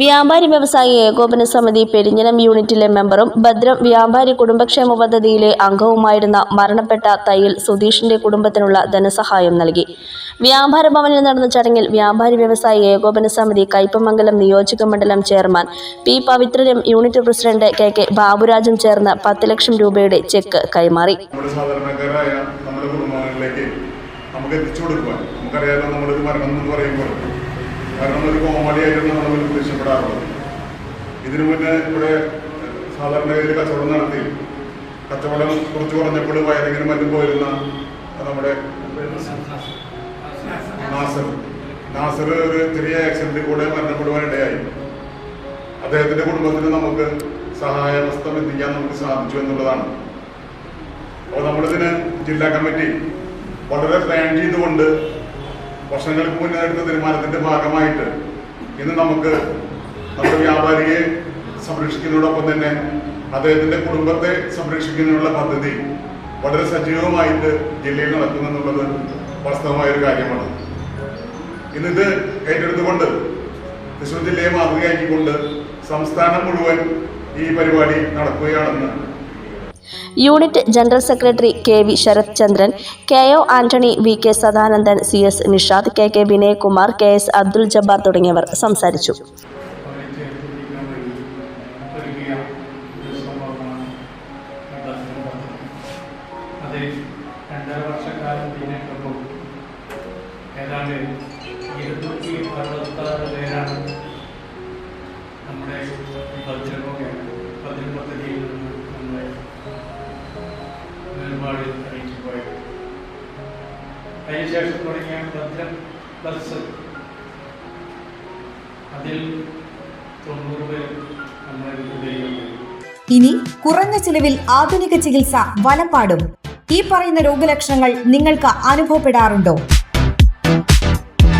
വ്യാപാരി വ്യവസായി ഏകോപന സമിതി പെരിഞ്ഞനം യൂണിറ്റിലെ മെമ്പറും ഭദ്രം വ്യാപാരി കുടുംബക്ഷേമ പദ്ധതിയിലെ അംഗവുമായിരുന്ന മരണപ്പെട്ട തയ്യൽ സുധീഷിന്റെ കുടുംബത്തിനുള്ള ധനസഹായം നൽകി. വ്യാപാര ഭവനിൽ നടന്ന ചടങ്ങിൽ വ്യാപാരി വ്യവസായി ഏകോപന സമിതി കയ്പമംഗലം നിയോജക മണ്ഡലം ചെയർമാൻ പി പവിത്രനും യൂണിറ്റ് പ്രസിഡന്റ് കെ കെ ബാബുരാജും ചേർന്ന് പത്ത് ലക്ഷം രൂപയുടെ ചെക്ക് കൈമാറി. നമുക്കറിയാലോ നമ്മളൊരു മരണം എന്ന് പറയുമ്പോൾ മരണം ഒരു കോമഡി നമ്മൾ ഉദ്ദേശപ്പെടാറുള്ളത് ഇതിനു മുന്നേ ഇവിടെ സാധാരണഗതിയിൽ കച്ചവടം നടത്തി. കച്ചവടം കുറച്ച് കുറഞ്ഞപ്പോൾ വയറിങ്ങിനും മറ്റും പോയിരുന്ന നമ്മുടെ നാസർ. നാസർ ഒരു ചെറിയ ആക്സിഡന്റിൽ കൂടെ മരണപ്പെടുവാനിടയായി അദ്ദേഹത്തിന്റെ കുടുംബത്തിന് നമുക്ക് സഹായഹസ്തം എത്തിക്കാൻ നമുക്ക് സാധിച്ചു എന്നുള്ളതാണ്. അപ്പോൾ നമ്മളിതിന് ജില്ലാ കമ്മിറ്റി വളരെ പ്ലാൻ ചെയ്തുകൊണ്ട് വർഷങ്ങൾക്ക് മുന്നേ എടുത്ത തീരുമാനത്തിന്റെ ഭാഗമായിട്ട് ഇന്ന് നമുക്ക് നമ്മുടെ വ്യാപാരിയെ സംരക്ഷിക്കുന്നതോടൊപ്പം തന്നെ അദ്ദേഹത്തിന്റെ കുടുംബത്തെ സംരക്ഷിക്കുന്നതിനുള്ള പദ്ധതി വളരെ സജീവമായിട്ട് ജില്ലയിൽ നടക്കുന്നുള്ളത് വാസ്തവമായ ഒരു കാര്യമാണ്. ഇന്നിത് ഏറ്റെടുത്തുകൊണ്ട് തൃശ്ശൂർ ജില്ലയെ മാതൃകയാക്കിക്കൊണ്ട് സംസ്ഥാനം മുഴുവൻ ഈ പരിപാടി നടക്കുകയാണെന്ന് unit general secretary K V Sarath Chandran K O Antony V K Sadanandan C S Nishad K K Vinayakumar K S Abdul Jabbar തുടങ്ങിയവർ സംസാരിച്ചു. ഏതാണ്ട് ഇരുന്നൂറ്റി അറുപത്താറ് അതിനുശേഷം തുടങ്ങിയ ഭദ്രം പ്ലസ് അതിൽ തൊണ്ണൂറ് പേർ ഇനി കുറഞ്ഞ ചിലവിൽ ആധുനിക ചികിത്സ വലപ്പാടും. ഈ പറയുന്ന രോഗലക്ഷണങ്ങൾ നിങ്ങൾക്ക് അനുഭവപ്പെടാറുണ്ടോ?